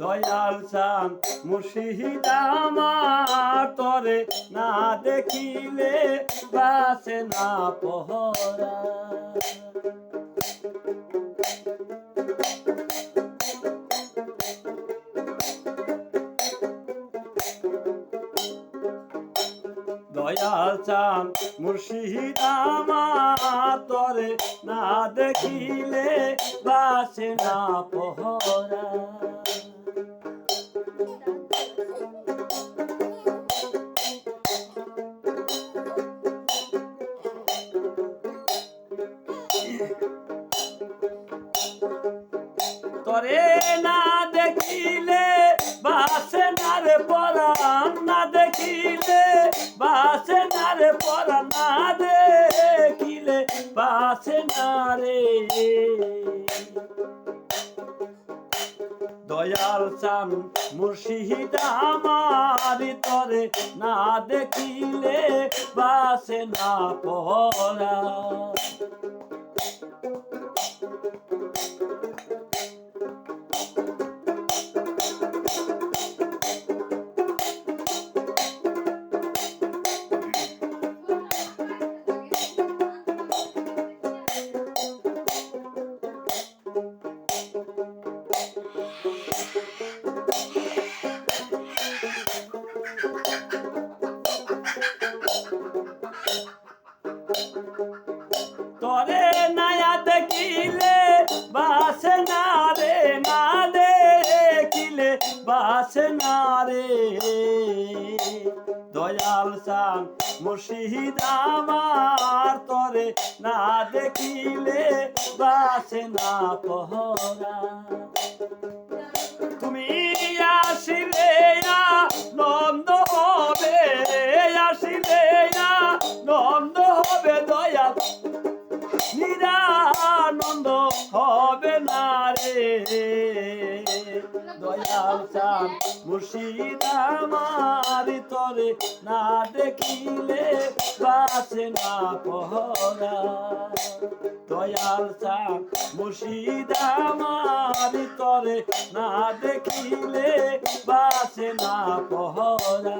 দয়াল চান মুর্শিদ আমার, তরে না দেখিলে বাসে না পহরা। দয়াল চান মুর্শিদ আমার, তরে না দেখিলে বাসে না পহরা। তরে না দেখিলে বাসে না রে পরাণ না দেখিলে বাসে না রে পরাণ না দেখিলে বাসে না রে দয়াল চান মুর্শিদ আমার তরে না দেখিলে বাসে না পরা বাসে রে। দয়াল সান মুর্শিদ আমার তরে না দেখিলে বাসে না পহরা। তুমি দয়াল চান। মুর্শিদ আমার তরে না দেখিলে বাসে না পহরা। দয়াল চান। মুর্শিদ আমার তরে না দেখিলে বাসে না পহরা।